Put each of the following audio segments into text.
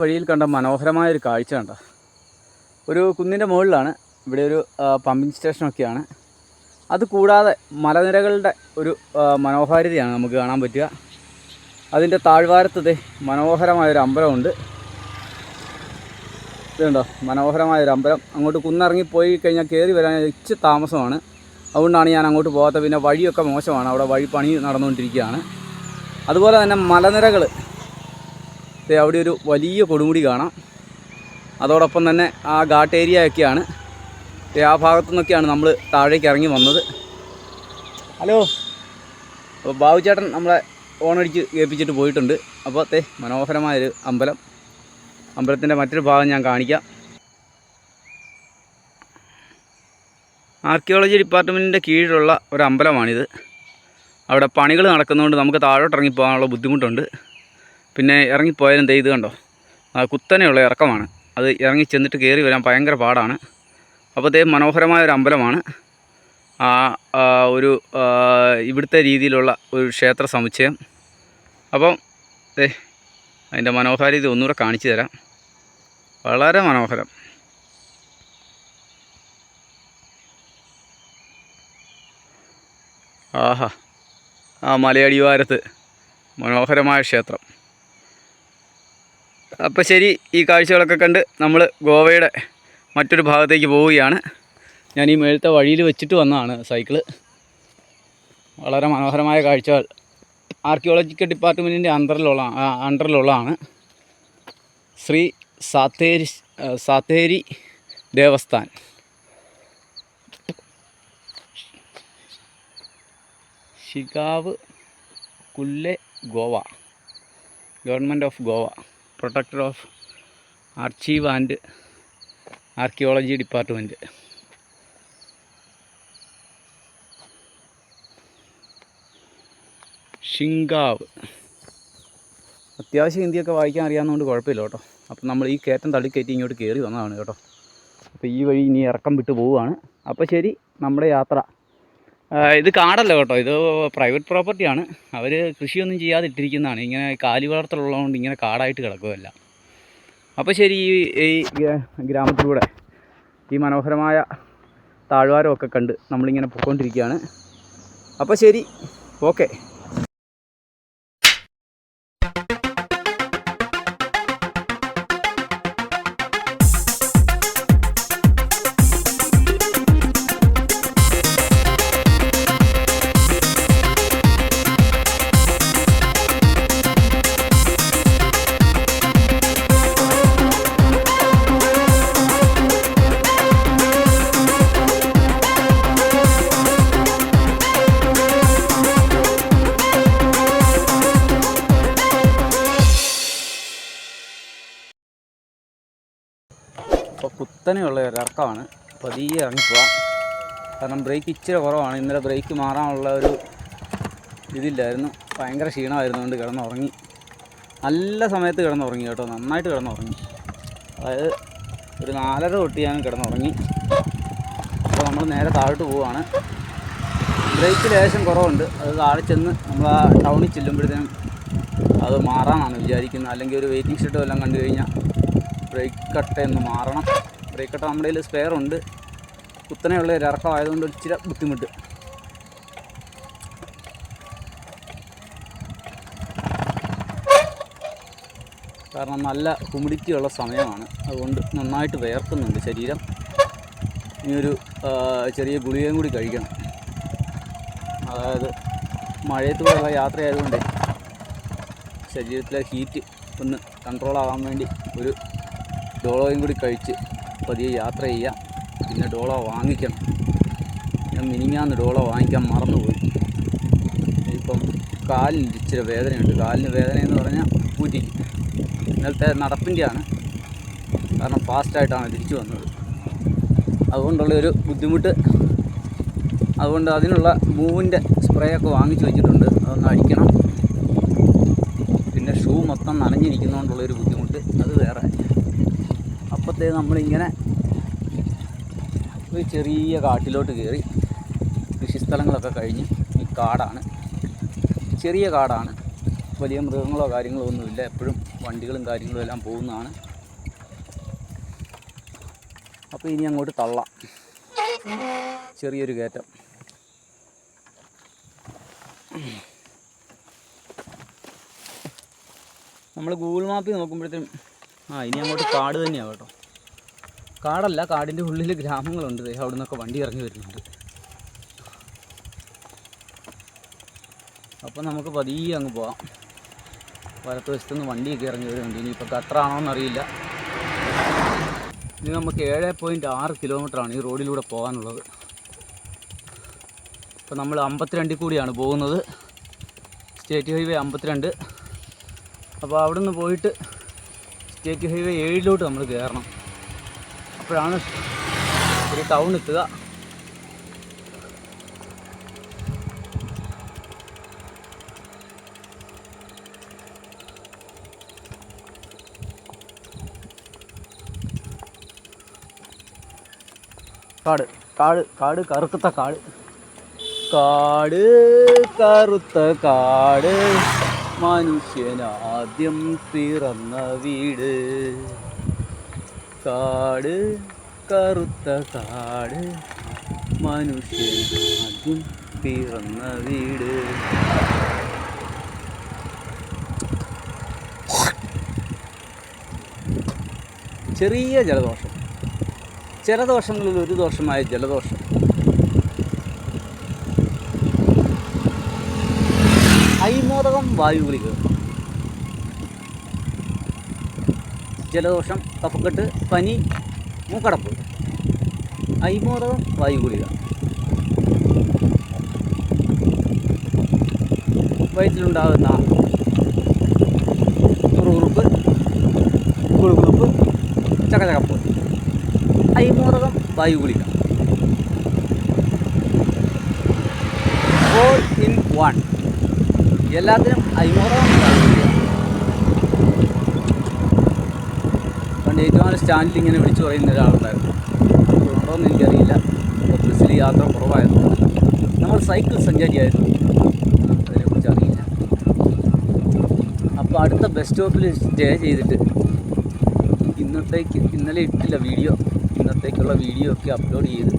വഴിയിൽ കണ്ട മനോഹരമായ ഒരു കാഴ്ച കണ്ട? ഒരു കുന്നിന്റെ മുകളിലാണ് ഇവിടെ ഒരു പമ്പിങ് സ്റ്റേഷനൊക്കെയാണ് അത് കൂടാതെ മലനിരകളുടെ ഒരു മനോഹാരിതയാണ് നമുക്ക് കാണാൻ പറ്റുക. അതിന്റെ താഴ്വാരത്തത് മനോഹരമായൊരു അമ്പലമുണ്ട് ഇതുണ്ടോ മനോഹരമായൊരു അമ്പലം. അങ്ങോട്ട് കുന്നിറങ്ങി പോയി കഴിഞ്ഞാൽ കയറി വരാൻ ഇച്ചിരി താമസമാണ്. അതുകൊണ്ടാണ് ഞാൻ അങ്ങോട്ട് പോകാത്തത്. പിന്നെ വഴിയൊക്കെ മോശമാണ്. അവിടെ വഴി പണി നടന്നുകൊണ്ടിരിക്കുകയാണ്. അതുപോലെ തന്നെ മലനിരകൾ അവിടെ ഒരു വലിയ കൊടുമുടി കാണാം. അതോടൊപ്പം തന്നെ ആ ഘാട്ട് ഏരിയ ഒക്കെയാണ്. ആ ഭാഗത്തു നിന്നൊക്കെയാണ് നമ്മൾ താഴേക്ക് ഇറങ്ങി വന്നത്. ഹലോ. അപ്പോൾ ബാബു ചേട്ടൻ നമ്മളെ ഓണടിച്ച് കേൾപ്പിച്ചിട്ട് പോയിട്ടുണ്ട്. അപ്പോൾ തേ മനോഹരമായൊരു അമ്പലം. അമ്പലത്തിന്റെ മറ്റൊരു ഭാഗം ഞാൻ കാണിക്കാം. ആർക്കിയോളജി ഡിപ്പാർട്ട്മെന്റിന്റെ കീഴിലുള്ള ഒരു അമ്പലമാണിത്. അവിടെ പണികൾ നടക്കുന്നതുകൊണ്ട് നമുക്ക് താഴോട്ട് ഇറങ്ങി പോകാനുള്ള ബുദ്ധിമുട്ടുണ്ട്. പിന്നെ ഇറങ്ങിപ്പോയാലും ദേ ഇത് കണ്ടോ? കുത്തനെയുള്ള ഇറക്കമാണ്. അത് ഇറങ്ങി ചെന്നിട്ട് കയറി വരാൻ ഭയങ്കര പാടാണ്. അപ്പോൾ ദേ മനോഹരമായ ഒരു അമ്പലമാണ്. ആ ഒരു ഇവിടുത്തെ രീതിയിലുള്ള ഒരു ക്ഷേത്ര സമുച്ചയം. അപ്പം ദേ അതിന്റെ മനോഹാരിത ഒന്നുകൂടെ കാണിച്ചു തരാം. വളരെ മനോഹരം. ആഹാ. ആ മലയടിവാരത്ത് മനോഹരമായ ക്ഷേത്രം. അപ്പോൾ ശരി ഈ കാഴ്ചകളൊക്കെ കണ്ട് നമ്മൾ ഗോവയുടെ മറ്റൊരു ഭാഗത്തേക്ക് പോവുകയാണ്. ഞാൻ ഈ മേളത്തെ വഴിയിൽ വെച്ചിട്ട് വന്നതാണ് സൈക്കിൾ. വളരെ മനോഹരമായ കാഴ്ചകൾ. ആർക്കിയോളജിക്കൽ ഡിപ്പാർട്ട്മെന്റിന്റെ അണ്ടറിലുള്ള അണ്ടറിലുള്ളതാണ്. Shri Satheri Satheri Devasthan. Shigaon Kulle Goa. Government of Goa. Protector of archive and archaeology department. ഷിങ്കാവ്. അത്യാവശ്യം ഹിന്ദിയൊക്കെ വായിക്കാൻ അറിയാവുന്നതുകൊണ്ട് കുഴപ്പമില്ല കേട്ടോ. അപ്പം നമ്മൾ ഈ കയറ്റം തള്ളിക്കയറ്റി ഇങ്ങോട്ട് കയറി വന്നതാണ് കേട്ടോ. അപ്പോൾ ഈ വഴി ഇനി ഇറക്കം വിട്ട് പോവുകയാണ്. അപ്പോൾ ശരി നമ്മുടെ യാത്ര. ഇത് കാടല്ല കേട്ടോ. ഇത് പ്രൈവറ്റ് പ്രോപ്പർട്ടിയാണ് അവർ കൃഷിയൊന്നും ചെയ്യാതെ ഇട്ടിരിക്കുന്നതാണ് ഇങ്ങനെ കാലി വളർത്തലുള്ളതുകൊണ്ട് ഇങ്ങനെ കാടായിട്ട് കിടക്കുകയല്ല. അപ്പോൾ ശരി ഈ ഈ ഗ്രാമത്തിലൂടെ ഈ മനോഹരമായ താഴ്വാരമൊക്കെ കണ്ട് നമ്മളിങ്ങനെ പൊയ്ക്കൊണ്ടിരിക്കുകയാണ് അപ്പോൾ ശരി ഓക്കെ. ഇപ്പോൾ കുത്തനെയുള്ള ഒരു ഇറക്കമാണ്. പതിയെ ഇറങ്ങിപ്പോവാം കാരണം ബ്രേക്ക് ഇച്ചിരി കുറവാണ്. ഇന്നലെ ബ്രേക്ക് മാറാനുള്ള ഒരു ഇതില്ലായിരുന്നു. ഭയങ്കര ക്ഷീണമായിരുന്നു കൊണ്ട് കിടന്നുറങ്ങി. നല്ല സമയത്ത് കിടന്നുറങ്ങി കേട്ടോ. നന്നായിട്ട് കിടന്നുറങ്ങി. അതായത് ഒരു നാലര തൊട്ട് ഞാൻ കിടന്നുറങ്ങി. അപ്പോൾ നമ്മൾ നേരെ താഴോട്ട് പോവുകയാണ് ബ്രേക്ക് ലേശം കുറവുണ്ട്. അത് താഴെ ചെന്ന് നമ്മൾ ആ ടൗണിൽ ചെല്ലുമ്പോഴത്തേനും അത് മാറാനാണ് വിചാരിക്കുന്നത്. അല്ലെങ്കിൽ ഒരു വെയിറ്റിംഗ് ഷെഡ് എല്ലാം കണ്ടു കഴിഞ്ഞാൽ ബ്രേക്ക് കട്ട എന്ന് മാറണം. ബ്രേക്ക് കട്ട് നമ്മുടെ കയ്യിൽ സ്പെയർ ഉണ്ട്. കുത്തനെയുള്ള ഒരു ഇറക്കം ആയതുകൊണ്ട് ഇച്ചിരി ബുദ്ധിമുട്ട്. കാരണം നല്ല ഹ്യൂമിഡിറ്റി ഉള്ള സമയമാണ്. അതുകൊണ്ട് നന്നായിട്ട് വേർക്കുന്നുണ്ട് ശരീരം. ഇനി ഒരു ചെറിയ ഗുളികയും കൂടി കഴിക്കണം. അതായത് മഴയത്ത് മഴയത്തൂടെയുള്ള യാത്രയായതുകൊണ്ട് ശരീരത്തിലെ ഹീറ്റ് ഒന്ന് കൺട്രോൾ ആകാൻ വേണ്ടി ഒരു ഡോളോയും കൂടി കഴിച്ച് പതിയെ യാത്ര ചെയ്യാം പിന്നെ ഡോളോ വാങ്ങിക്കണം. ഞാൻ മിനിങ്ങാന്ന് ഡോളോ വാങ്ങിക്കാൻ മറന്നുപോയി. ഇപ്പം കാലിന് ഇച്ചിരി വേദനയുണ്ട്. കാലിന് വേദന എന്ന് പറഞ്ഞാൽ പൂറ്റിക്ക് ഇന്നലത്തെ നടപ്പിന്റെയാണ്. കാരണം ഫാസ്റ്റായിട്ടാണ് തിരിച്ചു വന്നത്. അതുകൊണ്ടുള്ള ഒരു ബുദ്ധിമുട്ട്. അതുകൊണ്ട് അതിനുള്ള മൂവിന്റെ സ്പ്രേ ഒക്കെ വാങ്ങിച്ചു വെച്ചിട്ടുണ്ട്. അതൊന്ന് അടിക്കണം. പിന്നെ ഷൂ മൊത്തം നനഞ്ഞിരിക്കുന്നതുകൊണ്ടുള്ളൊരു ബുദ്ധിമുട്ട്. അത് വേറെ. അപ്പോഴത്തേ നമ്മളിങ്ങനെ ഒരു ചെറിയ കാട്ടിലോട്ട് കയറി. കൃഷിസ്ഥലങ്ങളൊക്കെ കഴിഞ്ഞ് ഈ കാടാണ്. ചെറിയ കാടാണ്. വലിയ മൃഗങ്ങളോ കാര്യങ്ങളോ ഒന്നുമില്ല. എപ്പോഴും വണ്ടികളും കാര്യങ്ങളും എല്ലാം പോകുന്നതാണ്. അപ്പോൾ ഇനി അങ്ങോട്ട് തള്ളാം. ചെറിയൊരു കയറ്റം. നമ്മൾ ഗൂഗിൾ മാപ്പിൽ നോക്കുമ്പോഴത്തേക്കും ആ ഇനി അങ്ങോട്ട് കാട് തന്നെയാണ് കേട്ടോ. കാടല്ല കാടിന്റെ ഉള്ളിൽ ഗ്രാമങ്ങളുണ്ട്. അവിടെ നിന്നൊക്കെ വണ്ടി ഇറങ്ങി വരുന്നുണ്ട്. അപ്പം നമുക്ക് പതിയെ അങ്ങ് പോവാം. വലത്ത് വശത്തു നിന്ന് വണ്ടിയൊക്കെ ഇറങ്ങി വരുന്നുണ്ട്. ഇനിയിപ്പോൾ അത്ര ആണോ എന്നറിയില്ല ഇനി നമുക്ക് ഏഴ് പോയിന്റ് ആറ് കിലോമീറ്ററാണ് ഈ റോഡിലൂടെ പോകാനുള്ളത്. ഇപ്പോൾ നമ്മൾ അമ്പത്തിരണ്ടിൽ കൂടിയാണ് പോകുന്നത്. സ്റ്റേറ്റ് ഹൈവേ അമ്പത്തിരണ്ട്. അപ്പോൾ അവിടെ നിന്ന് പോയിട്ട് സ്റ്റേറ്റ് ഹൈവേ ഏഴിലോട്ട് നമ്മൾ കയറണം. അപ്പോഴാണ് ഒരു ടൗൺ എത്തുക. കാട് കാട് കാട് കറുത്ത കാട്. കാട് കറുത്ത കാട്. മനുഷ്യനാദ്യം പിറന്ന വീട്. കാട് കറുത്ത കാട് മനുഷ്യൻ ആദ്യം പിറന്ന വീട്. ചെറിയ ജലദോഷം. ചില ദോഷങ്ങളിൽ ഒരു ദോഷമായ ജലദോഷം. ഐമോദകം വായുഗുളിക ജലദോഷം കഫക്കെട്ട് പനി മൂക്കടപ്പ്. ഐമോദകം വായുഗുളിക. വയറ്റിലുണ്ടാകുന്ന കുറുകുറുപ്പ് കുളുകുറുപ്പ് ചകചകപ്പ്. ഐമോദകം വായുഗുളിക. ഓൾ ഇൻ വൺ എല്ലാത്തിനും ഐമോദകം വായുഗുളിക. പണ്ട് ഏറ്റവും സ്റ്റാൻഡിൽ ഇങ്ങനെ വിളിച്ചു പറയുന്ന ഒരാളുണ്ടായിരുന്നു. അതുകൊണ്ടോന്ന് എനിക്കറിയില്ല. ബസ്സിൽ യാത്ര കുറവായിരുന്നു. നമ്മൾ സൈക്കിൾ സഞ്ചാരിയായിരുന്നു. അതിനെക്കുറിച്ച് അറിയില്ല. അപ്പോൾ അടുത്ത ബസ് സ്റ്റോപ്പിൽ സ്റ്റേ ചെയ്തിട്ട് ഇന്നത്തേക്ക് ഇന്നലെ ഇട്ടില്ല വീഡിയോ ഇന്നത്തേക്കുള്ള വീഡിയോ ഒക്കെ അപ്ലോഡ് ചെയ്ത്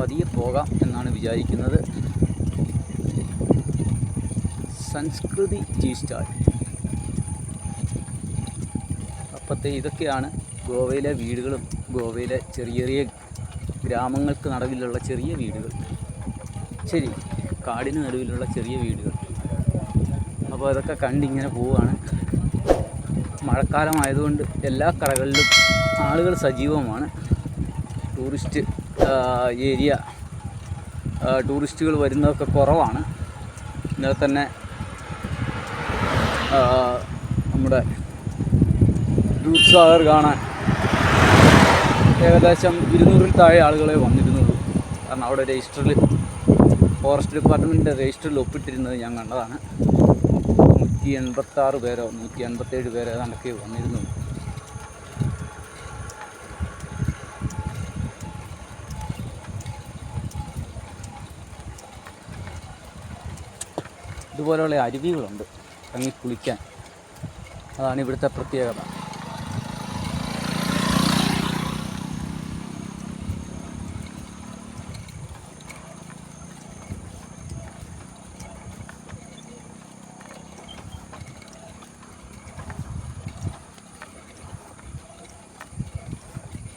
പതിയെ പോകാം എന്നാണ് വിചാരിക്കുന്നത്. സംസ്കൃതി ജി സ്റ്റാൾ അപ്പോഴത്തെ ഇതൊക്കെയാണ് ഗോവയിലെ വീടുകളും ഗോവയിലെ ചെറിയ ചെറിയ ഗ്രാമങ്ങൾക്ക് നടുവിലുള്ള ചെറിയ വീടുകൾ. ശരി കാടിന് നടുവിലുള്ള ചെറിയ വീടുകൾ. അപ്പോൾ അതൊക്കെ കണ്ടിങ്ങനെ പോവുകയാണ് മഴക്കാലമായതുകൊണ്ട് എല്ലാ കടകളിലും ആളുകൾ സജീവമാണ്. ടൂറിസ്റ്റ് ഏരിയ ടൂറിസ്റ്റുകൾ വരുന്നതൊക്കെ കുറവാണ്. ഇന്നലെ തന്നെ ആ, നമ്മുടെ ദൂത്സാഗർ കാണാൻ ഏകദേശം ഇരുന്നൂറിൽ താഴെ ആളുകളെ വന്നിരുന്നുള്ളൂ. കാരണം അവിടെ രജിസ്റ്ററിൽ ഫോറസ്റ്റ് ഡിപ്പാർട്ട്മെന്റിന്റെ രജിസ്റ്ററിൽ ഒപ്പിട്ടിരുന്നത് ഞാൻ കണ്ടതാണ്. നൂറ്റി എൺപത്താറ് പേരോ നൂറ്റി എൺപത്തേഴ് പേരോ ഏതാണ്ടൊക്കെ വന്നിരുന്നു. ഇതുപോലെയുള്ള അരുവികളുണ്ട്. ഇറങ്ങി കുളിക്കാൻ. അതാണ് ഇവിടുത്തെ പ്രത്യേകത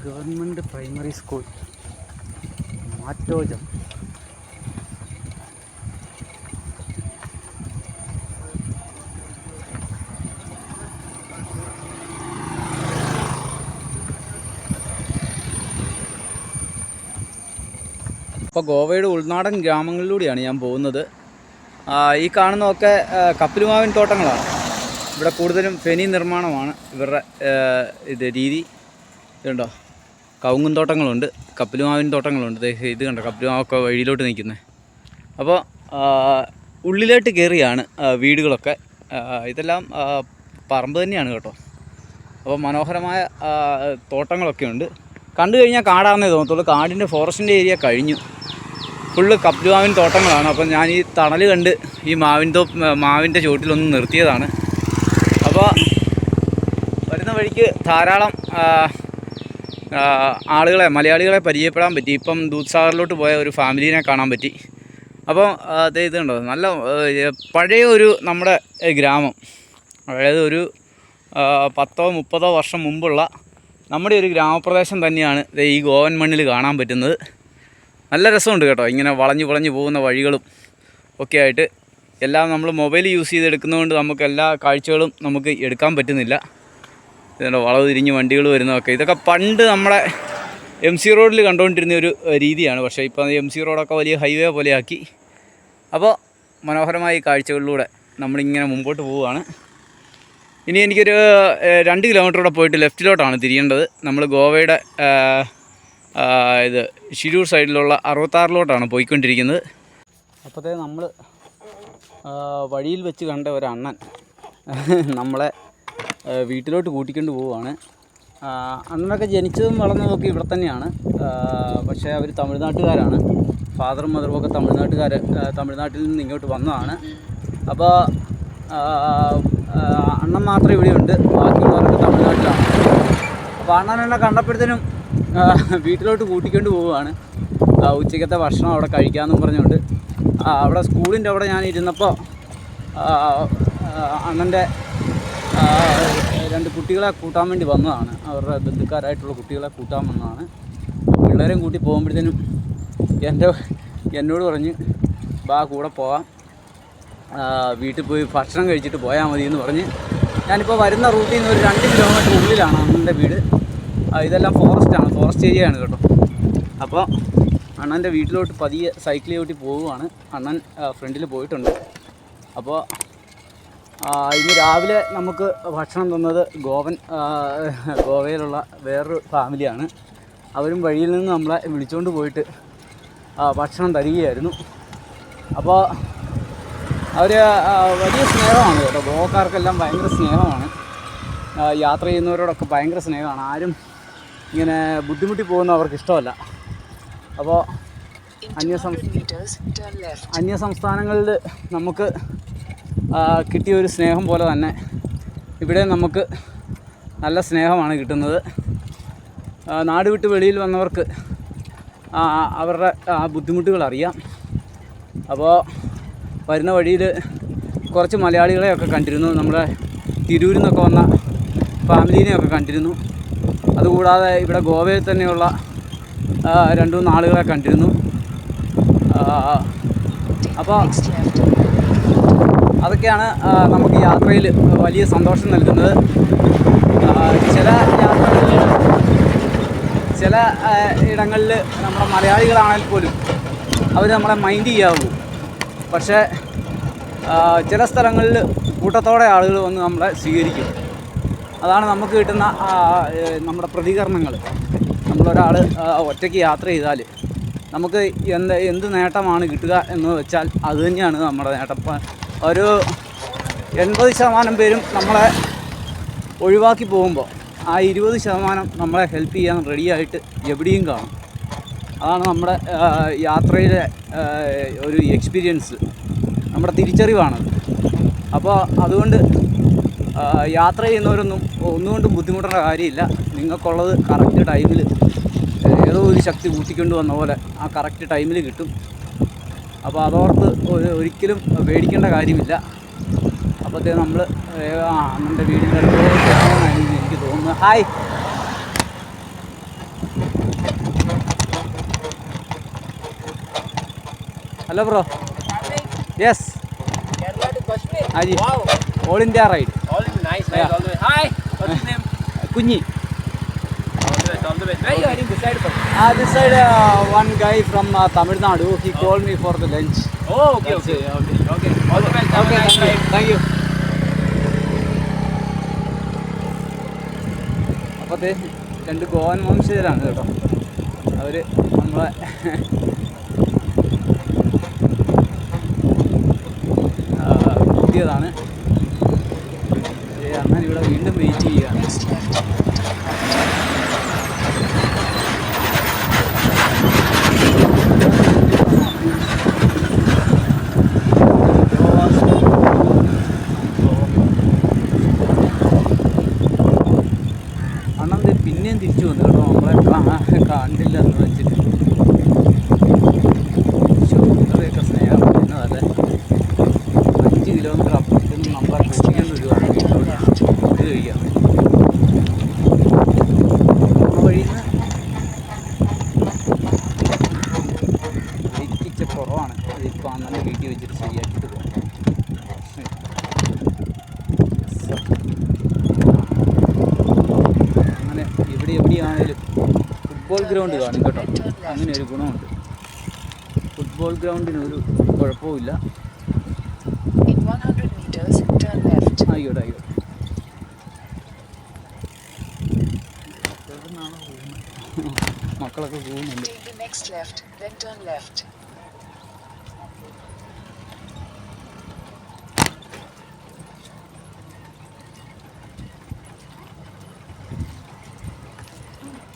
ഗവൺമെന്റ് പ്രൈമറി സ്കൂൾ മാറ്റോജം. ഇപ്പോൾ ഗോവയുടെ ഉൾനാടൻ ഗ്രാമങ്ങളിലൂടെയാണ് ഞാൻ പോകുന്നത്. ഈ കാണുന്നതൊക്കെ കപ്പിലുമാവിൻ തോട്ടങ്ങളാണ്. ഇവിടെ കൂടുതലും ഫെനി നിർമ്മാണമാണ് ഇവരുടെ ഇത് രീതി. ഇതുണ്ടോ? കവുങ്ങും തോട്ടങ്ങളുണ്ട് കപ്പിലുമാവിൻ തോട്ടങ്ങളുണ്ട്. ഇത് കണ്ടോ കപ്പിലുമാവൊക്കെ വഴിയിലോട്ട് നിൽക്കുന്നത് അപ്പോൾ ഉള്ളിലോട്ട് കയറിയാണ് വീടുകളൊക്കെ. ഇതെല്ലാം പറമ്പ് തന്നെയാണ് കേട്ടോ. അപ്പോൾ മനോഹരമായ തോട്ടങ്ങളൊക്കെ ഉണ്ട്. കണ്ടു കഴിഞ്ഞാൽ കാടാണെന്നേ തോന്നത്തുള്ളൂ. കാടിന്റെ ഫോറസ്റ്റിന്റെ ഏരിയ കഴിഞ്ഞു. ഫുള്ള് കപ്ലുമാവിൻ തോട്ടങ്ങളാണ്. അപ്പം ഞാൻ ഈ തണൽ കണ്ട് ഈ മാവിൻ തോ മാവിന്റെ ചുവട്ടിലൊന്ന് നിർത്തിയതാണ്. അപ്പോൾ വരുന്ന വഴിക്ക് ധാരാളം ആളുകളെ മലയാളികളെ പരിചയപ്പെടാൻ പറ്റി. ഇപ്പം ദൂത്സാഗറിലോട്ട് പോയ ഒരു ഫാമിലീനെ കാണാൻ പറ്റി. അപ്പോൾ ഇതുണ്ടോ? നല്ല പഴയ ഒരു നമ്മുടെ ഗ്രാമം. അതായത് ഒരു പത്തോ മുപ്പതോ വർഷം മുമ്പുള്ള നമ്മുടെ ഒരു ഗ്രാമപ്രദേശം തന്നെയാണ് ഈ ഗോവൻ മണ്ണിൽ കാണാൻ പറ്റുന്നത്. നല്ല രസമുണ്ട് കേട്ടോ. ഇങ്ങനെ വളഞ്ഞു വളഞ്ഞു പോകുന്ന വഴികളും ഒക്കെ ആയിട്ട്. എല്ലാം നമ്മൾ മൊബൈൽ യൂസ് ചെയ്ത് എടുക്കുന്നതുകൊണ്ട് നമുക്ക് എല്ലാ കാഴ്ചകളും നമുക്ക് എടുക്കാൻ പറ്റുന്നില്ല. ഇതുണ്ടോ വളവ് തിരിഞ്ഞ് വണ്ടികൾ വരുന്നതൊക്കെ. ഇതൊക്കെ പണ്ട് നമ്മുടെ എം സി റോഡിൽ കണ്ടുകൊണ്ടിരുന്ന ഒരു രീതിയാണ്. പക്ഷേ ഇപ്പോൾ എം സി റോഡൊക്കെ വലിയ ഹൈവേ പോലെയാക്കി. അപ്പോൾ മനോഹരമായ കാഴ്ചകളിലൂടെ നമ്മളിങ്ങനെ മുമ്പോട്ട് പോവുകയാണ്. ഇനി എനിക്കൊരു രണ്ട് കിലോമീറ്ററോടെ പോയിട്ട് ലെഫ്റ്റിലോട്ടാണ് തിരിയേണ്ടത്. നമ്മൾ ഗോവയുടെ ഇത് ഷിരൂർ സൈഡിലുള്ള അറുപത്താറിലോട്ടാണ് പോയിക്കൊണ്ടിരിക്കുന്നത്. അപ്പോഴത്തേ നമ്മൾ വഴിയിൽ വെച്ച് കണ്ട ഒരു അണ്ണൻ നമ്മളെ വീട്ടിലോട്ട് കൂട്ടിക്കൊണ്ട് പോവുകയാണ്. അന്നൊക്കെ ജനിച്ചതും വളർന്നതൊക്കെ ഇവിടെ തന്നെയാണ്. പക്ഷേ അവർ തമിഴ്നാട്ടുകാരാണ്. ഫാദറും മദറും ഒക്കെ തമിഴ്നാട്ടുകാർ തമിഴ്നാട്ടിൽ നിന്ന് ഇങ്ങോട്ട് വന്നതാണ്. അപ്പോൾ അണ്ണൻ മാത്രമേ ഇവിടെയുണ്ട് ബാക്കിയുള്ളവരൊക്കെ തമിഴ്നാട്ടിലാണ്. അപ്പോൾ അണ്ണൻ എന്നെ കണ്ടപ്പോഴത്തേനും വീട്ടിലോട്ട് കൂട്ടിക്കൊണ്ട് പോവുകയാണ്. ഉച്ചയ്ക്കത്തെ ഭക്ഷണം അവിടെ കഴിക്കാമെന്നും പറഞ്ഞുകൊണ്ട്. അവിടെ സ്കൂളിന്റെ അവിടെ ഞാൻ ഇരുന്നപ്പോൾ അണ്ണന്റെ രണ്ട് കുട്ടികളെ കൂട്ടാൻ വേണ്ടി വന്നതാണ്. അവരുടെ ബന്ധുക്കാരായിട്ടുള്ള കുട്ടികളെ കൂട്ടാൻ വന്നതാണ്. പിള്ളേരെയും കൂട്ടി പോകുമ്പോഴത്തേനും എന്റെ എന്നോട് പറഞ്ഞ് ബാ കൂടെ പോവാം വീട്ടിൽ പോയി ഭക്ഷണം കഴിച്ചിട്ട് പോയാൽ മതി എന്ന് പറഞ്ഞ് ഞാനിപ്പോൾ വരുന്ന റൂട്ടിൽ നിന്ന് ഒരു രണ്ട് കിലോമീറ്റർ ഉള്ളിലാണ് അണ്ണന്റെ വീട്. ഇതെല്ലാം ഫോറസ്റ്റാണ് ഫോറസ്റ്റ് ഏരിയയാണ് കേട്ടോ. അപ്പോൾ അണ്ണന്റെ വീട്ടിലോട്ട് പതിയെ സൈക്കിൾ ചവിട്ടി പോവുകയാണ്. അണ്ണൻ ഫ്രണ്ടിൽ പോയിട്ടുണ്ട്. അപ്പോൾ ഇന്ന് രാവിലെ നമുക്ക് ഭക്ഷണം തന്നത് ഗോവൻ ഗോവയിലുള്ള വേറൊരു ഫാമിലിയാണ്. അവരും വഴിയിൽ നിന്ന് നമ്മളെ വിളിച്ചുകൊണ്ട് പോയിട്ട് ഭക്ഷണം തരികയായിരുന്നു. അപ്പോൾ അവർ വലിയ സ്നേഹമാണ് കേട്ടോ. ഗോവക്കാർക്കെല്ലാം ഭയങ്കര സ്നേഹമാണ്. യാത്ര ചെയ്യുന്നവരോടൊക്കെ ഭയങ്കര സ്നേഹമാണ്. ആരും ഇങ്ങനെ ബുദ്ധിമുട്ടി പോകുന്ന അവർക്ക് ഇഷ്ടമല്ല. അപ്പോൾ അന്യ അന്യസംസ്ഥാനങ്ങളിൽ അന്യ സംസ്ഥാനങ്ങളിൽ നമുക്ക് കിട്ടിയ ഒരു സ്നേഹം പോലെ തന്നെ ഇവിടെ നമുക്ക് നല്ല സ്നേഹമാണ് കിട്ടുന്നത്. നാട് വിട്ട് വെളിയിൽ വന്നവർക്ക് അവരുടെ ബുദ്ധിമുട്ടുകൾ അറിയാം. അപ്പോൾ വരുന്ന വഴിയിൽ കുറച്ച് മലയാളികളെയൊക്കെ കണ്ടിരുന്നു. നമ്മുടെ തിരൂരിൽ നിന്നൊക്കെ വന്ന ഫാമിലീനെയൊക്കെ കണ്ടിരുന്നു. അതുകൂടാതെ ഇവിടെ ഗോവയിൽ തന്നെയുള്ള രണ്ട് മൂന്ന് ആളുകളെ കണ്ടിരുന്നു അപ്പോൾ അതൊക്കെയാണ് നമുക്ക് യാത്രയിൽ വലിയ സന്തോഷം നൽകുന്നത്. ചില യാത്രകളിൽ ചില ഇടങ്ങളിൽ നമ്മുടെ മലയാളികളാണെങ്കിൽ പോലും അവർ നമ്മളെ മൈൻഡ് ചെയ്യാവൂ പക്ഷേ ചില സ്ഥലങ്ങളിൽ കൂട്ടത്തോടെ ആളുകൾ വന്ന് നമ്മളെ സ്വീകരിക്കും. അതാണ് നമുക്ക് കിട്ടുന്ന നമ്മുടെ പ്രതികരണങ്ങൾ നമ്മളൊരാൾ ഒറ്റയ്ക്ക് യാത്ര ചെയ്താൽ നമുക്ക് എന്ത് എന്ത് നേട്ടമാണ് കിട്ടുക എന്ന് വെച്ചാൽ അത് തന്നെയാണ് നമ്മുടെ നേട്ടം. ഒരു എൺപത് ശതമാനം പേരും നമ്മളെ ഒഴിവാക്കി പോകുമ്പോൾ ആ ഇരുപത് ശതമാനം നമ്മളെ ഹെൽപ്പ് ചെയ്യാൻ റെഡിയായിട്ട് എവിടെയും കാണും. അതാണ് നമ്മുടെ യാത്രയിലെ ഒരു എക്സ്പീരിയൻസ് നമ്മുടെ തിരിച്ചറിവാണത് അപ്പോൾ അതുകൊണ്ട് യാത്ര ചെയ്യുന്നവരൊന്നും ഒന്നുകൊണ്ടും ബുദ്ധിമുട്ടേണ്ട കാര്യമില്ല. നിങ്ങൾക്കുള്ളത് കറക്റ്റ് ടൈമിൽ ഏതോ ഒരു ശക്തി കൂട്ടിക്കൊണ്ട് വന്ന പോലെ ആ കറക്റ്റ് ടൈമിൽ കിട്ടും. അപ്പോൾ അതോർത്ത് ഒരിക്കലും പേടിക്കേണ്ട കാര്യമില്ല. അപ്പോഴത്തേക്ക് നമ്മൾ ആ വീടിന്റെ അടുത്തോട്ടാണ് എനിക്ക് തോന്നുന്നത് hi. Hello bro. Yes. Haji all India ride. കുഞ്ഞി. This side? Uh, this side, uh, one guy from uh, Tamil Nadu, he called me for the lunch. Oh, okay, That's okay. it, okay. Okay, all the best. Okay, thank you. Thank you. അപ്പോഴത്തെ രണ്ട് ഗോവൻ വംശജരാണ് കേട്ടോ അവർ നമ്മളെ ഏ, അണ്ണൻ ഇവിടെ വീണ്ടും wait ചെയ്യുകയാണ് പിന്നെയും തിരിച്ചു വന്നു കേട്ടോ നമ്മളെ കാ- കണ്ടില്ല എന്ന് വെച്ചിട്ട് ശ്ശോ, ഇത്രയൊക്കെ സ്നേഹം എന്നതല്ലേ അഞ്ച് കിലോമീറ്റർ അപ്പുറത്ത് നിന്ന് നമ്മളെ കൊച്ചിക്കേണ്ട ഒരു ഇത് കഴിക്കാം ആ വഴിയിൽ നിന്ന് ഇച്ചിരി കുറവാണ് അതിപ്പോൾ അന്നെ വീട്ടിൽ വെച്ചിട്ട് ശരിയാക്കിയിട്ട് പോകും അങ്ങനെ ഇവിടെ എവിടെയാണേലും ഫുട്ബോൾ ഗ്രൗണ്ട് കാണും കേട്ടോ അങ്ങനെ ഒരു ഗുണമുണ്ട് ഫുട്ബോൾ ഗ്രൗണ്ടിനൊരു കുഴപ്പമില്ല In 100 meters, turn left. ആയിക്കോട്ടെ ആയിക്കോട്ടെ? മക്കളൊക്കെ പോകുന്നുണ്ട്.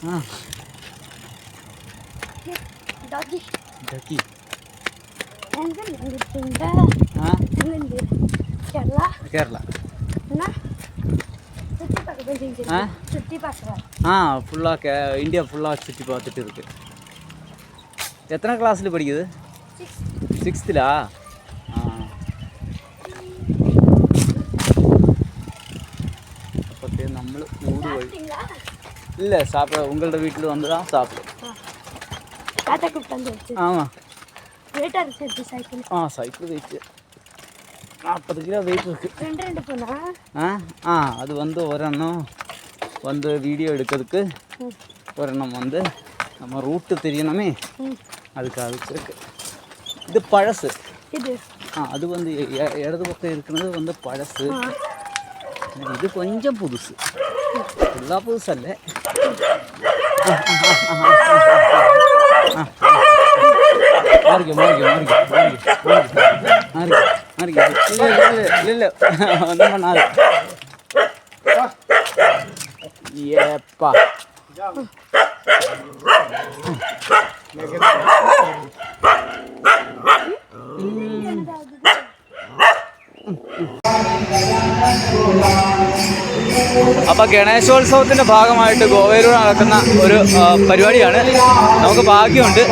ആ Daki. கேரளா கேரளா சுற்றி பார்க்குறேன் ஆ ஃபுல்லாக கே இந்தியா ஃபுல்லாக சுற்றி பார்த்துட்டு இருக்கு. எத்தனை கிளாஸில் படிக்குது? சிக்ஸ்த்துலா அப்போ நம்மளும் ஊடு வழி இல்லை சாப்பிட உங்களோட வீட்டில் வந்து தான் சாப்பிடும். தாத்தா கூப்பிட்டு ஆமாம் லேட்டாக இருக்கு எப்படி சைக்கிள் ஆ சைக்கிள் வெயிட் நாற்பது கிலோ வெயிட் இருக்கு. ரெண்டு ரெண்டு போனா ஆ ஆ அது வந்து ஒரெண்ணம். வந்து வீடியோ எடுக்கிறதுக்கு ம். ஒரெண்ணம் வந்து நம்ம ரூட்டு தெரியணுமே. ம். அதுக்காக வச்சிருக்கு. இது பழசு. இது? ஆ அது வந்து இடது பக்கம் இருக்கிறது வந்து பழசு. இது கொஞ்சம் புதுசு. ஃபுல்லாக புதுசல்ல. மாறிக்க மாறிக்க மாறிக்க மாறிக்க மாறிக்க மாறிக்க. மாறிக்க இல்லை இல்லை இல்லை இல்லை. ஒன்றும் பண்ணாது. ஏப்பா. അപ്പൊ ഗണേശോത്സവത്തിന്റെ ഭാഗമായിട്ട് ഗോവയിലൂടെ നടക്കുന്ന ഒരു പരിപാടിയാണ്. നമുക്ക് ഭാഗ്യമുണ്ട്.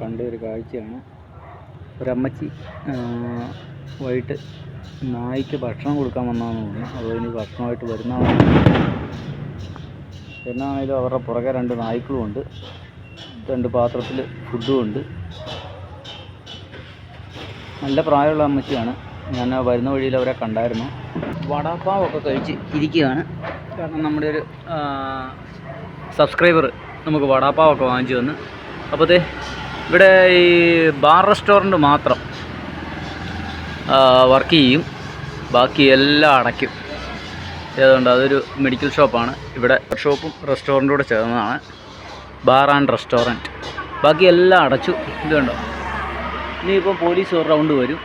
കണ്ടൊരു കാഴ്ചയാണ്. ഒരമ്മച്ചി വൈകിട്ട് നായ്ക്ക് ഭക്ഷണം കൊടുക്കാൻ വന്നതെന്ന് തോന്നുന്നു. അതോ ഇനി ഭക്ഷണമായിട്ട് വരുന്നതാണ് എന്നാണെങ്കിലും അവരുടെ പുറകെ രണ്ട് നായ്ക്കളും ഉണ്ട്. രണ്ട് പാത്രത്തിൽ ഫുഡും ഉണ്ട്. നല്ല പ്രായമുള്ള അമ്മച്ചിയാണ്. ഞാൻ വരുന്ന വഴിയിൽ അവരെ കണ്ടായിരുന്നു. വടാപ്പാവൊക്കെ കഴിച്ച് ഇരിക്കുകയാണ്. കാരണം നമ്മുടെ ഒരു സബ്സ്ക്രൈബർ നമുക്ക് വടാപ്പാവൊക്കെ വാങ്ങിച്ചു വന്ന് അപ്പോഴത്തെ ഇവിടെ ഈ ബാർ റെസ്റ്റോറന്റ് മാത്രം. വർക്ക് ചെയ്യും. ബാക്കി എല്ലാം അടയ്ക്കും. ഏതുകൊണ്ട് അതൊരു മെഡിക്കൽ ഷോപ്പാണ് ഇവിടെ ഷോപ്പും റെസ്റ്റോറന്റും കൂടെ ചേർന്നതാണ്. ബാർ ആൻഡ് റെസ്റ്റോറന്റ് ബാക്കി എല്ലാം അടച്ചു. ഇതുണ്ടോ ഇനിയിപ്പോൾ പോലീസ് ഒരു റൗണ്ട് വരും.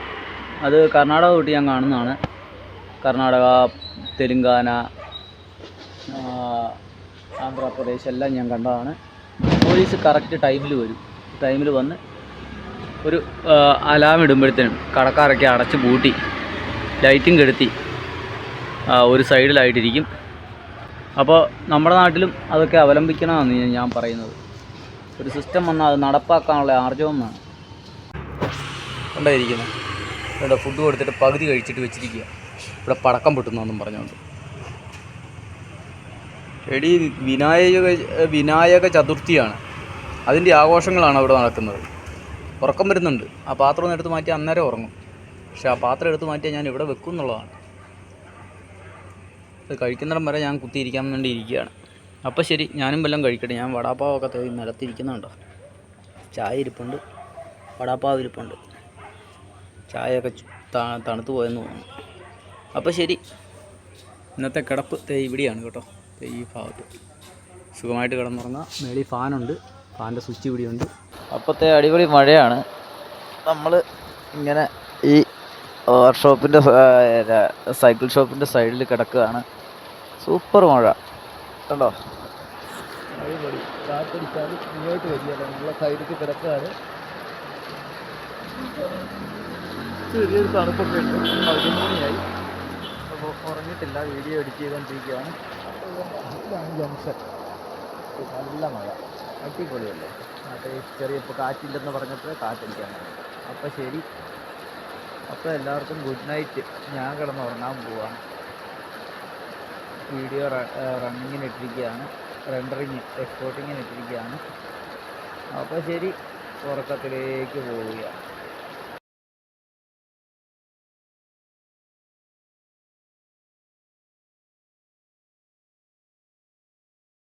അത് കർണാടക തൊട്ട് ഞാൻ കാണുന്നതാണ്. കർണാടക തെലുങ്കാന ആന്ധ്രാപ്രദേശ് എല്ലാം ഞാൻ കണ്ടതാണ്. പോലീസ് കറക്റ്റ് ടൈമിൽ വരും. ടൈമിൽ വന്ന് ഒരു അലാം ഇടുമ്പോഴത്തേനും കടക്കാരൊക്കെ അടച്ച് പൂട്ടി ലൈറ്റും കെടുത്തി ഒരു സൈഡിലായിട്ടിരിക്കും. അപ്പോൾ നമ്മുടെ നാട്ടിലും അതൊക്കെ അവലംബിക്കണമെന്ന് ഞാൻ- ഞാൻ പറയുന്നത്. ഒരു സിസ്റ്റം വന്നാൽ അത് നടപ്പാക്കാനുള്ള ആർജവം വേണം. ഉണ്ടായിരിക്കുന്നത് ഇവിടെ ഫുഡ് കൊടുത്തിട്ട് പകുതി കഴിച്ചിട്ട് വെച്ചിരിക്കുക. ഇവിടെ പടക്കം പൊട്ടുന്നതെന്നും പറഞ്ഞുകൊണ്ട്. എടി വിനായക വിനായക ചതുർത്ഥിയാണ്. അതിന്റെ ആഘോഷങ്ങളാണ് അവിടെ നടക്കുന്നത്. ഉറക്കം വരുന്നുണ്ട്. ആ പാത്രം ഒന്ന് എടുത്ത് മാറ്റി അന്നേരം ഉറങ്ങും. പക്ഷെ ആ പാത്രം എടുത്ത് മാറ്റിയാൽ ഞാൻ ഇവിടെ വെക്കും എന്നുള്ളതാണ്. അത് കഴിക്കുന്നിടം വരെ ഞാൻ കുത്തിയിരിക്കാൻ വേണ്ടി ഇരിക്കുകയാണ്. അപ്പോൾ ശരി ഞാനും വല്ലതും കഴിക്കട്ടെ. ഞാൻ വടാപ്പാവൊക്കെ തേടി നിലത്തിരിക്കുന്നുണ്ടോ ചായ ഇരിപ്പുണ്ട്. വടാപ്പാവ് ഇരിപ്പുണ്ട്. ചായയൊക്കെ തണുത്തു പോയെന്ന് തോന്നുന്നു. അപ്പോൾ ശരി ഇന്നത്തെ കിടപ്പ് തേ ഇവിടെയാണ് കേട്ടോ. തേ ഈ ഭാഗത്ത്. സുഖമായിട്ട് കിടന്നുറങ്ങാം. മേളിൽ ഫാനുണ്ട്. ഫാന്റെ സ്വിച്ച് ഇവിടെയുണ്ട്. അപ്പോഴത്തെ അടിപൊളി മഴയാണ്. നമ്മൾ ഇങ്ങനെ ഈ വർക്ക്ഷോപ്പിന്റെ സൈക്കിൾ ഷോപ്പിന്റെ സൈഡിൽ കിടക്കുകയാണ്. സൂപ്പർ മഴ. കണ്ടോ? അടിപൊളി. കാറ്റടിച്ചാലും ഇങ്ങോട്ട് വരികയല്ല നമ്മളെ സൈഡിൽ കിടക്കുകയാണ്. ചെറിയൊരു തണുപ്പൊക്കെ ഉണ്ട്. പതിനൊന്ന് മണിയായി അപ്പോൾ ഉറങ്ങിയിട്ടില്ല. വീഡിയോ എഡിറ്റ് ചെയ്തുകൊണ്ടിരിക്കുകയാണ് ഇതാണ് ജംഗ്ഷൻ. നല്ല മഴ. അടിപൊളിയല്ലേ? മറ്റേ ചെറിയ ഇപ്പോൾ കാറ്റില്ലെന്ന് പറഞ്ഞപ്പോൾ കാറ്റടിക്കാൻ അപ്പോൾ ശരി. അപ്പോൾ എല്ലാവർക്കും ഗുഡ് നൈറ്റ്. ഞാൻ കിടന്ന് ഉറങ്ങാൻ പോവാണ് വീഡിയോ റണ്ണിങ്ങിന് ഇട്ടിരിക്കുകയാണ് റെൻഡറിങ് എക്സ്പോർട്ടിങ്ങിന് ഇട്ടിരിക്കുകയാണ് അപ്പോൾ ശരി. ഉറക്കത്തിലേക്ക് പോവുകയാണ്.